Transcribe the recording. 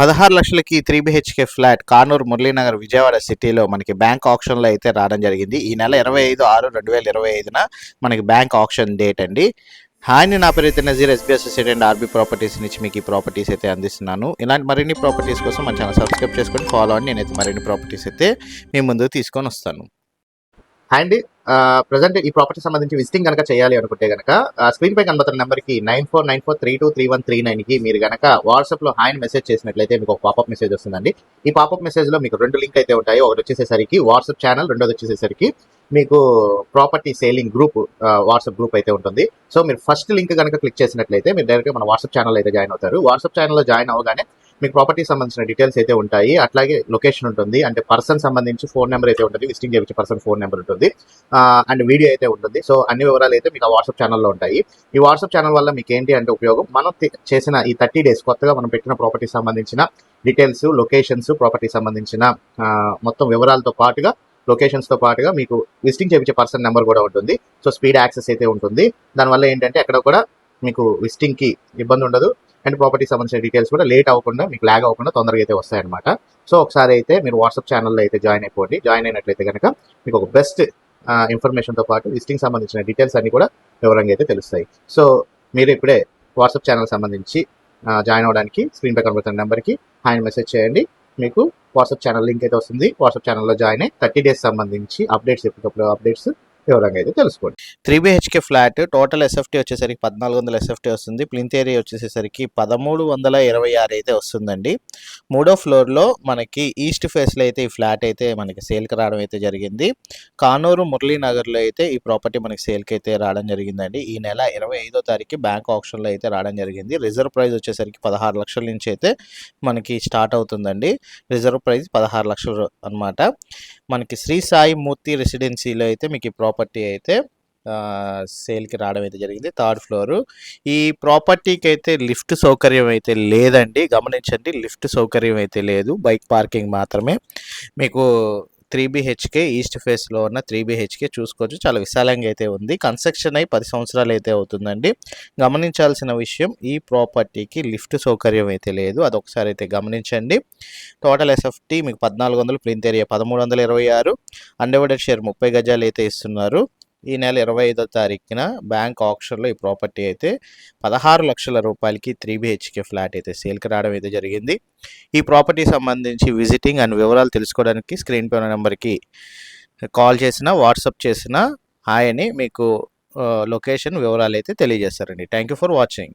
పదహారు లక్షలకి three BHK flat Kanuru Muralinagar Vijayawada సిటీలో మనకి బ్యాంక్ ఆప్షన్లో అయితే రావడం జరిగింది. ఈ నెల ఇరవై ఐదు ఆరు రెండు వేల ఇరవై ఐదున మనకి బ్యాంక్ ఆప్షన్ డేట్ అండి. హాయ్ నా పేరు అయితే Nazeer SB associate and RB properties నుంచి మీకు ఈ ప్రాపర్టీస్ అయితే అందిస్తున్నాను. ఇలాంటి మరిన్ని ప్రాపర్టీస్ కోసం మన ఛానల్ సబ్స్క్రైబ్ చేసుకొని ఫాలో అని నేనైతే మరిన్ని ప్రాపర్టీస్ అయితే మీ ముందు తీసుకొని వస్తాను. హాయ్ అండి. ప్రజెంట్ ఈ ప్రాపర్టీ సంబంధించి విజిటింగ్ కనుక చేయాలి అనుకుంటే కనుక స్క్రీన్ పై కనబడుతున్న నెంబర్కి nine four nine four three two three one three నైన్కి మీరు కనుక వాట్సాప్లో హాయ్ మెసేజ్ చేసినట్లయితే మీకు ఒక పాపప్ మెసేజ్ వస్తుందండి. ఈ పాపప్ మెసేజ్లో మీకు రెండు లింక్ అయితే ఉంటాయి. ఒకటి వచ్చేసేసరికి వాట్సాప్ ఛానల్ రెండోది వచ్చేసేసరికి మీకు property selling group WhatsApp group అయితే ఉంటుంది. సో మీరు ఫస్ట్ లింక్ కనుక క్లిక్ చేసినట్లయితే మీరు డైరెక్ట్గా మన వాట్సాప్ ఛానల్ అయితే జాయిన్ అవుతారు. వాట్సాప్ ఛానల్లో జాయిన్ అవ్వగానే మీకు ప్రాపర్టీ సంబంధించిన డీటెయిల్స్ అయితే ఉంటాయి. అట్లాగే లొకేషన్ ఉంటుంది. అంటే పర్సన్ సంబంధించి ఫోన్ నెంబర్ అయితే ఉంటుంది. విజిటింగ్ చేయించే పర్సన్ ఫోన్ నెంబర్ ఉంటుంది. అండ్ వీడియో అయితే ఉంటుంది. సో అన్ని వివరాలు అయితే మీకు ఆ వాట్సాప్ ఛానల్లో ఉంటాయి. ఈ వాట్సాప్ ఛానల్ వల్ల మీకు ఏంటి అంటే ఉపయోగం? మనం చేసిన ఈ థర్టీ డేస్ కొత్తగా మనం పెట్టిన ప్రాపర్టీ సంబంధించిన డీటెయిల్స్ లొకేషన్స్ ప్రాపర్టీ సంబంధించిన మొత్తం వివరాలతో పాటుగా లొకేషన్స్తో పాటుగా మీకు విజిటింగ్ చేయించే పర్సన్ నెంబర్ కూడా ఉంటుంది. సో స్పీడ్ యాక్సెస్ అయితే ఉంటుంది. దానివల్ల ఏంటంటే ఎక్కడ కూడా మీకు విజిటింగ్కి ఇబ్బంది ఉండదు. అండ్ ప్రాపర్టీ సంబంధించిన డీటెయిల్స్ కూడా లేట్ అవ్వకుండా మీకు లాగ్ అవ్వకుండా తొందరగా అయితే వస్తాయన్నమాట. సో ఒకసారి అయితే మీరు వాట్సాప్ ఛానల్లో అయితే జాయిన్ అయిపోండి. జాయిన్ అయినట్లయితే కనుక మీకు ఒక బెస్ట్ ఇన్ఫర్మేషన్తో పాటు విజిటింగ్ సంబంధించిన డీటెయిల్స్ అన్ని కూడా వివరంగా అయితే తెలుస్తాయి. సో మీరు ఇప్పుడే వాట్సాప్ ఛానల్ సంబంధించి జాయిన్ అవ్వడానికి స్క్రీన్ పై కనబడుతున్న నెంబర్కి ఆయన మెసేజ్ చేయండి. మీకు వాట్సాప్ ఛానల్ లింక్ అయితే వస్తుంది. వాట్సాప్ ఛానల్లో జాయిన్ అయ్యి థర్టీ డేస్ సంబంధించి అప్డేట్స్ ఎప్పటికప్పుడు అప్డేట్స్ వివరంగా అయితే తెలుసుకోండి. Three BHK flat total SFT వచ్చేసరికి పద్నాలుగు వందల ఎస్ఎఫ్టీ వస్తుంది. ప్లింత్ ఏరియా వచ్చేసరికి పదమూడు వందల ఇరవై ఆరు అయితే వస్తుందండి. మూడో ఫ్లోర్లో మనకి ఈస్ట్ ఫేస్లో అయితే ఈ ఫ్లాట్ అయితే మనకి సేల్కి రావడం అయితే జరిగింది. కానూరు మురళీనగర్లో అయితే ఈ ప్రాపర్టీ మనకి సేల్కి అయితే రావడం జరిగిందండి. ఈ నెల ఇరవై ఐదో తారీఖు బ్యాంక్ ఆప్షన్లో అయితే రావడం జరిగింది. రిజర్వ్ ప్రైస్ వచ్చేసరికి పదహారు లక్షల నుంచి అయితే మనకి స్టార్ట్ అవుతుందండి. రిజర్వ్ ప్రైస్ పదహారు లక్షలు అన్నమాట. మనకి శ్రీ సాయి మూర్తి రెసిడెన్సీలో అయితే మీకు ఈ ప్రాపర్టీ అయితే సేల్కి రావడం అయితే జరిగింది. Third floor. ఈ ప్రాపర్టీకి అయితే లిఫ్ట్ సౌకర్యం అయితే లేదండి. గమనించండి లిఫ్ట్ సౌకర్యం అయితే లేదు. బైక్ పార్కింగ్ మాత్రమే. మీకు త్రీ బిహెచ్కే ఈస్ట్ ఫేస్లో ఉన్న త్రీ బిహెచ్కే చూసుకోవచ్చు. చాలా విశాలంగా అయితే ఉంది. కన్స్ట్రక్షన్ అయి పది సంవత్సరాలు అయితే అవుతుందండి. గమనించాల్సిన విషయం ఈ ప్రాపర్టీకి లిఫ్ట్ సౌకర్యం అయితే లేదు. అదొకసారి అయితే గమనించండి. టోటల్ ఎస్ఎఫ్టీ మీకు పద్నాలుగు వందలు ప్రింట్ ఏరియా పదమూడు వందల ఇరవై ఆరు. అన్డివైడెడ్ షేర్ ముప్పై గజాలు అయితే ఇస్తున్నారు. ఈ నెల ఇరవై ఐదో తారీఖున బ్యాంక్ ఆప్షన్లో ఈ ప్రాపర్టీ అయితే పదహారు లక్షల రూపాయలకి త్రీ బిహెచ్కే ఫ్లాట్ అయితే సేల్కి రావడం అయితే జరిగింది. ఈ ప్రాపర్టీ సంబంధించి విజిటింగ్ అండ్ వివరాలు తెలుసుకోవడానికి స్క్రీన్ పై నెంబర్కి కాల్ చేసినా వాట్సాప్ చేసినా హాయ్ అని మీకు లొకేషన్ వివరాలు అయితే తెలియజేస్తారండి. Thank you for watching.